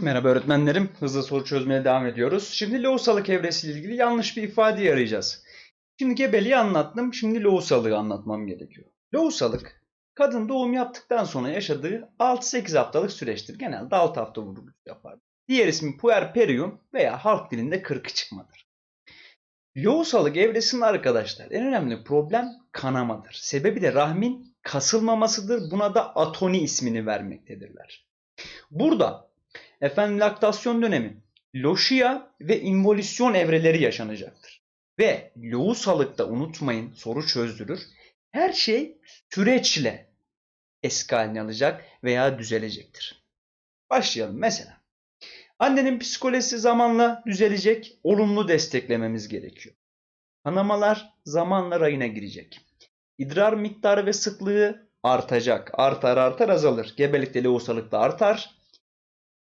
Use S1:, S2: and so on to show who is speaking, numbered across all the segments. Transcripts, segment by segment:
S1: Merhaba öğretmenlerim. Hızlı soru çözmeye devam ediyoruz. Şimdi lohusalık evresiyle ilgili yanlış bir ifade arayacağız. Şimdi gebeliği anlattım. Şimdi lohusalığı anlatmam gerekiyor. Lohusalık, kadın doğum yaptıktan sonra yaşadığı 6-8 haftalık süreçtir. Genelde 6 hafta vurgu yapar. Diğer ismi puerperium veya halk dilinde kırkı çıkmadır. Lohusalık evresinde arkadaşlar en önemli problem kanamadır. Sebebi de rahmin kasılmamasıdır. Buna da atoni ismini vermektedirler. Burada efendim laktasyon dönemi, loşia ve involüsyon evreleri yaşanacaktır. Ve lohusalıkta unutmayın soru çözdürür. Her şey süreçle eski haline alacak veya düzelecektir. Başlayalım mesela. Annenin psikolojisi zamanla düzelecek, olumlu desteklememiz gerekiyor. Kanamalar zamanla rayına girecek. İdrar miktarı ve sıklığı artacak. Artar artar azalır. Gebelikte lohusalıkta artar.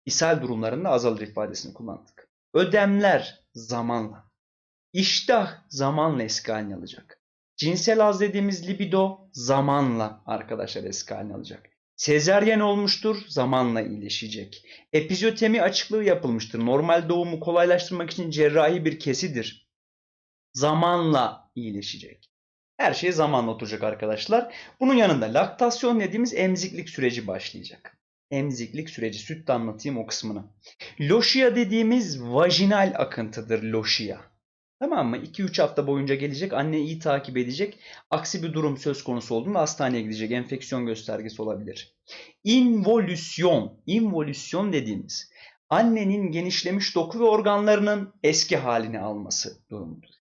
S1: İshal durumlarında azalır ifadesini kullandık. Ödemler zamanla. İştah zamanla eski haline alacak. Cinsel haz dediğimiz libido zamanla arkadaşlar eski haline alacak. Sezeryen olmuştur, zamanla iyileşecek. Epizotemi açıklığı yapılmıştır. Normal doğumu kolaylaştırmak için cerrahi bir kesidir. Zamanla iyileşecek. Her şey zamanla oturacak arkadaşlar. Bunun yanında laktasyon dediğimiz emziklik süreci başlayacak. Emziklik süreci, süt de anlatayım o kısmını. Loşia dediğimiz vajinal akıntıdır loşia. Tamam mı? 2-3 hafta boyunca gelecek. Anne iyi takip edecek. Aksi bir durum söz konusu olduğunda hastaneye gidecek. Enfeksiyon göstergesi olabilir. Involüsyon. Involüsyon dediğimiz annenin genişlemiş doku ve organlarının eski halini alması durumudur.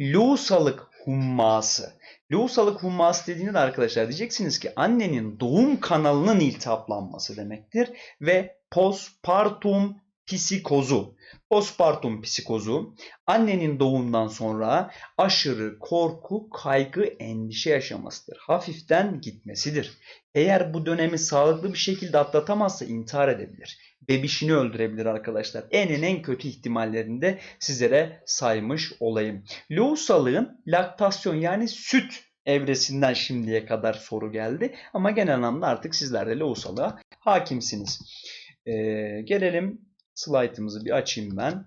S1: Lohusalık humması. Lohusalık humması dediğinde de arkadaşlar diyeceksiniz ki annenin doğum kanalının iltihaplanması demektir ve postpartum psikozu. Postpartum psikozu annenin doğumdan sonra aşırı korku, kaygı, endişe yaşamasıdır. Hafiften gitmesidir. Eğer bu dönemi sağlıklı bir şekilde atlatamazsa intihar edebilir. Bebişini öldürebilir arkadaşlar. En en en kötü ihtimallerinde sizlere saymış olayım. Lohusalığın laktasyon yani süt evresinden şimdiye kadar soru geldi. Ama genel anlamda artık sizler de lohusalığa hakimsiniz. Ee, gelelim slaytımızı bir açayım ben.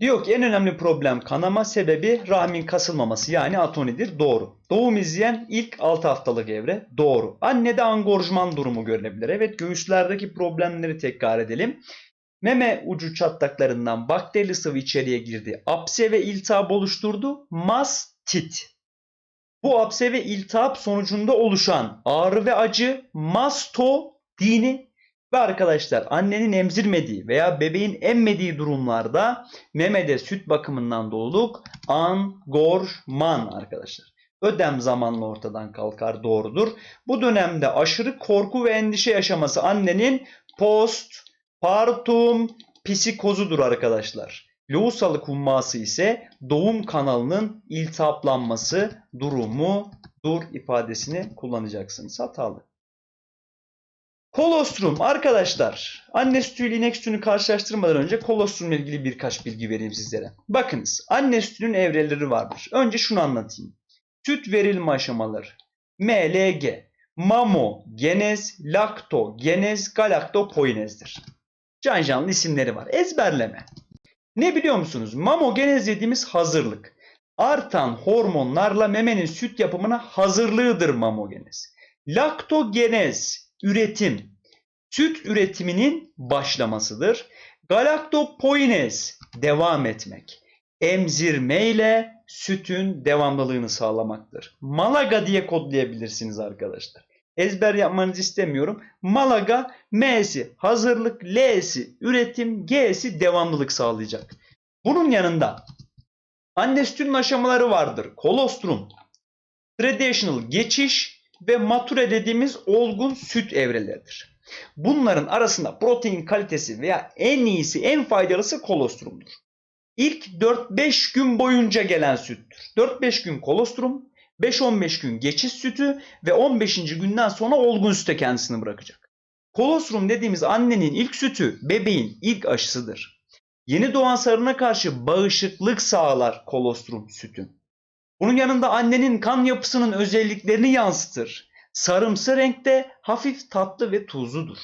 S1: Diyor ki en önemli problem kanama sebebi rahmin kasılmaması yani atonidir. Doğru. Doğum izleyen ilk 6 haftalık evre. Doğru. Annede angorjman durumu görülebilir. Evet göğüslerdeki problemleri tekrar edelim. Meme ucu çatlaklarından bakterili sıvı içeriye girdi. Apse ve iltihap oluşturdu. Mastit. Bu apse ve iltihap sonucunda oluşan ağrı ve acı mastodini ve arkadaşlar annenin emzirmediği veya bebeğin emmediği durumlarda memede süt bakımından doluluk angorman arkadaşlar. Ödem zamanla ortadan kalkar doğrudur. Bu dönemde aşırı korku ve endişe yaşaması annenin postpartum psikozudur arkadaşlar. Lohusalık humması ise doğum kanalının iltihaplanması durumudur ifadesini kullanacaksınız. Hatalı. Kolostrum arkadaşlar. Anne sütüyle inek sütünü karşılaştırmadan önce kolostrumla ilgili birkaç bilgi vereyim sizlere. Bakınız anne sütünün evreleri vardır. Önce şunu anlatayım. Süt verilme aşamaları. MLG, mamo, genez, lakto, genez, galaktopoinezdir. Can canlı isimleri var. Ezberleme. Ne biliyor musunuz? Mamogenez dediğimiz hazırlık. Artan hormonlarla memenin süt yapımına hazırlığıdır mamogenez. Laktogenez üretim. Süt üretiminin başlamasıdır. Galaktopoinez devam etmek. Emzirme ile sütün devamlılığını sağlamaktır. Malaga diye kodlayabilirsiniz arkadaşlar. Ezber yapmanızı istemiyorum. Malaga M'si hazırlık, L'si üretim, G'si devamlılık sağlayacak. Bunun yanında anne sütünün aşamaları vardır. Kolostrum, traditional geçiş ve mature dediğimiz olgun süt evreleridir. Bunların arasında protein kalitesi veya en iyisi, en faydalısı kolostrumdur. İlk 4-5 gün boyunca gelen süttür. 4-5 gün kolostrum, 5-15 gün geçiş sütü ve 15. günden sonra olgun süte kendisini bırakacak. Kolostrum dediğimiz annenin ilk sütü bebeğin ilk aşısıdır. Yeni doğan sarına karşı bağışıklık sağlar kolostrum sütün. Bunun yanında annenin kan yapısının özelliklerini yansıtır. Sarımsı renkte hafif tatlı ve tuzludur.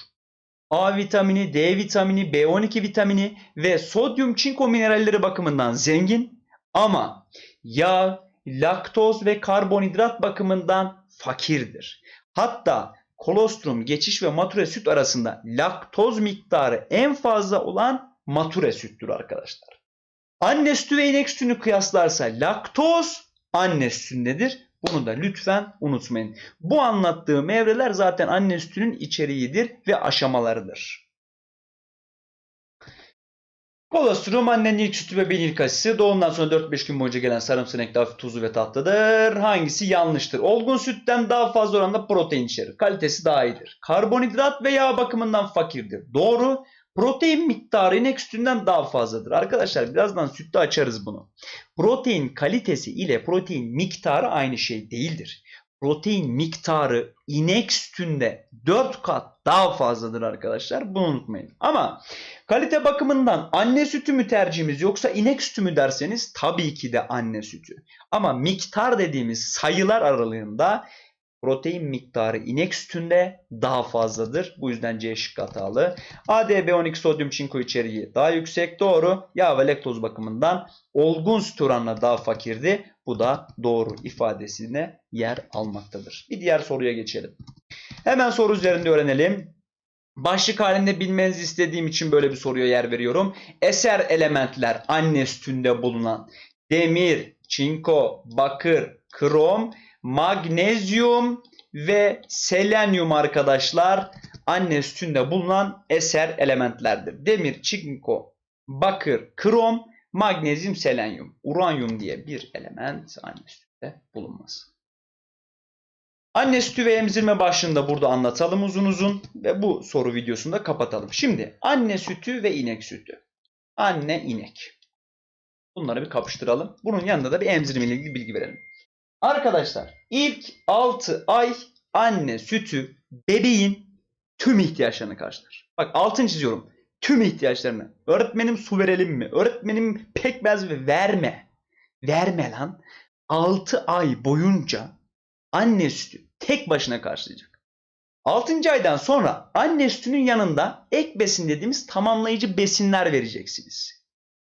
S1: A vitamini, D vitamini, B12 vitamini ve sodyum çinko mineralleri bakımından zengin ama yağ, laktoz ve karbonhidrat bakımından fakirdir. Hatta kolostrum, geçiş ve mature süt arasında laktoz miktarı en fazla olan mature süttür arkadaşlar. Anne sütü ve inek sütünü kıyaslarsa laktoz anne sütündedir. Bunu da lütfen unutmayın. Bu anlattığım evreler zaten anne sütünün içeriğidir ve aşamalarıdır. Kolostrum annenin ilk sütü bebeğin ilk aşısı. Doğumdan sonra 4-5 gün boyunca gelen sarımsı renkli hafif tuzlu ve tatlıdır. Hangisi yanlıştır? Olgun sütten daha fazla oranda protein içerir. Kalitesi daha iyidir. Karbonhidrat ve yağ bakımından fakirdir. Doğru. Protein miktarı inek sütünden daha fazladır. Arkadaşlar birazdan sütte açarız bunu. Protein kalitesi ile protein miktarı aynı şey değildir. Protein miktarı inek sütünde 4 kat daha fazladır arkadaşlar. Bunu unutmayın. Ama kalite bakımından anne sütü mü tercihimiz yoksa inek sütü mü derseniz tabii ki de anne sütü. Ama miktar dediğimiz sayılar aralığında protein miktarı inek sütünde daha fazladır. Bu yüzden C şıkkı hatalı. ADB12 sodyum çinko içeriği daha yüksek. Doğru. Yağ ve laktoz bakımından olgun süt oranla daha fakirdi. Bu da doğru ifadesine yer almaktadır. Bir diğer soruya geçelim. Hemen soru üzerinde öğrenelim. Başlık halinde bilmenizi istediğim için böyle bir soruya yer veriyorum. Eser elementler anne sütünde bulunan demir, çinko, bakır, krom, magnezyum ve selenyum arkadaşlar anne sütünde bulunan eser elementlerdir. Demir, çinko, bakır, krom, magnezyum, selenyum, uranyum diye bir element anne sütünde bulunmaz. Anne sütü ve emzirme başlığında burada anlatalım uzun uzun ve bu soru videosunu da kapatalım. Şimdi anne sütü ve inek sütü. Anne inek. Bunları bir kapıştıralım. Bunun yanında da bir emzirme ile ilgili bilgi verelim. Arkadaşlar ilk 6 ay anne sütü bebeğin tüm ihtiyaçlarını karşılar. Bak altın çiziyorum. Tüm ihtiyaçlarını. Öğretmenim su verelim mi? Öğretmenim pekmez mi? Verme. Verme lan. 6 ay boyunca anne sütü tek başına karşılayacak. 6. aydan sonra anne sütünün yanında ek besin dediğimiz tamamlayıcı besinler vereceksiniz.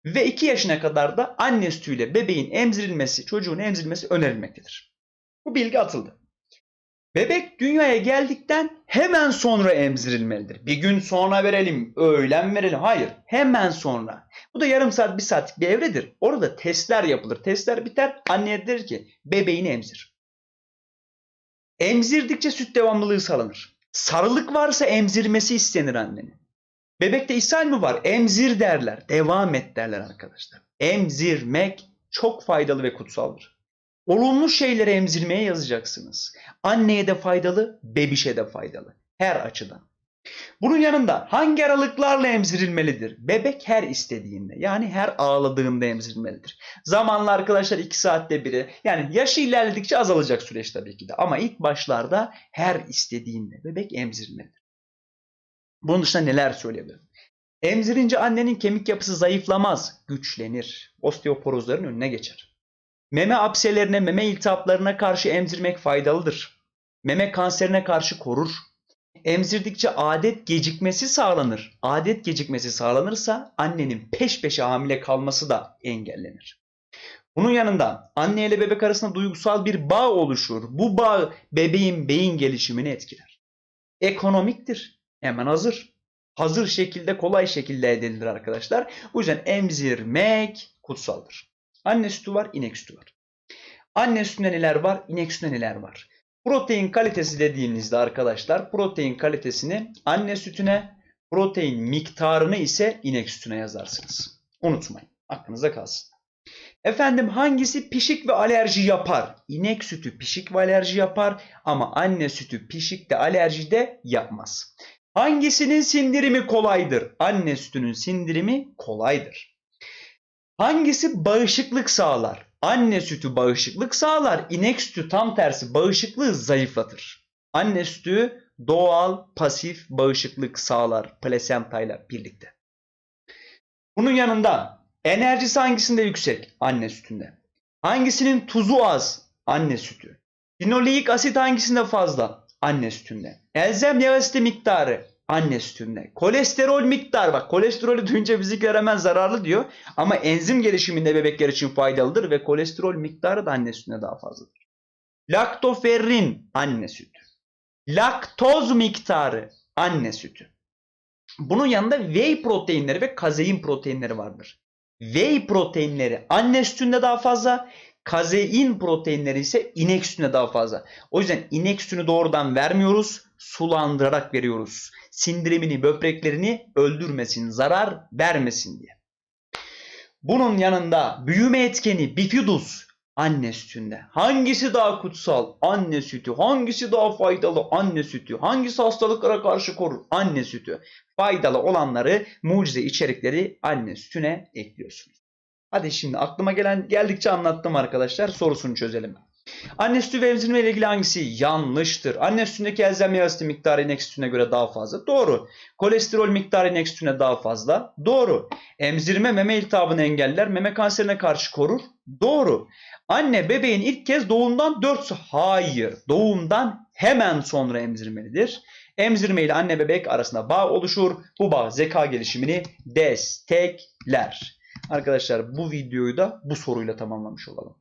S1: Ve 2 yaşına kadar da anne sütüyle bebeğin emzirilmesi, çocuğun emzirilmesi önerilmektedir. Bu bilgi atıldı. Bebek dünyaya geldikten hemen sonra emzirilmelidir. Bir gün sonra verelim, öğlen verelim. Hayır, hemen sonra. Bu da yarım saat, bir saatlik bir evredir. Orada testler yapılır. Testler biter, anneye der ki bebeğini emzir. Emzirdikçe süt devamlılığı sağlanır. Sarılık varsa emzirmesi istenir annenin. Bebekte ishal mi var? Emzir derler. Devam et derler arkadaşlar. Emzirmek çok faydalı ve kutsaldır. Olumlu şeyleri emzirmeye yazacaksınız. Anneye de faydalı, bebişe de faydalı. Her açıdan. Bunun yanında hangi aralıklarla emzirilmelidir? Bebek her istediğinde yani her ağladığında emzirilmelidir. Zamanla arkadaşlar 2 saatte biri yani yaşı ilerledikçe azalacak süreç tabii ki de ama ilk başlarda her istediğinde bebek emzirilmelidir. Bunun dışında neler söyleyebilirim? Emzirince annenin kemik yapısı zayıflamaz, güçlenir. Osteoporozların önüne geçer. Meme apselerine, meme iltihaplarına karşı emzirmek faydalıdır. Meme kanserine karşı korur. Emzirdikçe adet gecikmesi sağlanır. Adet gecikmesi sağlanırsa annenin peş peşe hamile kalması da engellenir. Bunun yanında anne ile bebek arasında duygusal bir bağ oluşur. Bu bağ bebeğin beyin gelişimini etkiler. Ekonomiktir. Hemen hazır. Hazır şekilde kolay şekilde elde edilir arkadaşlar. Bu yüzden emzirmek kutsaldır. Anne sütü var, inek sütü var. Anne sütünde neler var, inek sütünde neler var? Protein kalitesi dediğimizde arkadaşlar protein kalitesini anne sütüne, protein miktarını ise inek sütüne yazarsınız. Unutmayın. Aklınızda kalsın. Efendim hangisi pişik ve alerji yapar? İnek sütü pişik ve alerji yapar ama anne sütü pişik de alerji de yapmaz. Hangisinin sindirimi kolaydır? Anne sütünün sindirimi kolaydır. Hangisi bağışıklık sağlar? Anne sütü bağışıklık sağlar. İnek sütü tam tersi bağışıklığı zayıflatır. Anne sütü doğal pasif bağışıklık sağlar plasentayla birlikte. Bunun yanında enerjisi hangisinde yüksek? Anne sütünde. Hangisinin tuzu az? Anne sütü. Finolik asit hangisinde fazla? Anne sütünde. Elzem yağ miktarı anne sütünde. Kolesterol miktarı bak kolesterolü duyunca bizimkiler hemen zararlı diyor. Ama enzim gelişiminde bebekler için faydalıdır ve kolesterol miktarı da anne sütünde daha fazladır. Laktoferrin anne sütü. Laktoz miktarı anne sütü. Bunun yanında whey proteinleri ve kazein proteinleri vardır. Whey proteinleri anne sütünde daha fazla, kazein proteinleri ise inek sütünde daha fazla. O yüzden inek sütünü doğrudan vermiyoruz, sulandırarak veriyoruz. Sindirimini, böbreklerini öldürmesin, zarar vermesin diye. Bunun yanında büyüme etkeni bifidus anne sütünde. Hangisi daha kutsal? Anne sütü. Hangisi daha faydalı? Anne sütü. Hangisi hastalıklara karşı korur? Anne sütü. Faydalı olanları, mucize içerikleri anne sütüne ekliyorsunuz. Hadi şimdi aklıma gelen geldikçe anlattım arkadaşlar. Sorusunu çözelim. Anne sütü ve emzirme ile ilgili hangisi yanlıştır? Anne sütündeki elzem yağ miktarı inek sütüne göre daha fazla. Doğru. Kolesterol miktarı inek sütüne daha fazla. Doğru. Emzirme meme iltihabını engeller, meme kanserine karşı korur. Doğru. Anne bebeğin ilk kez doğumdan 4 saat. Hayır. Doğumdan hemen sonra emzirmelidir. Emzirme ile anne bebek arasında bağ oluşur. Bu bağ zeka gelişimini destekler. Arkadaşlar bu videoyu da bu soruyla tamamlamış olalım.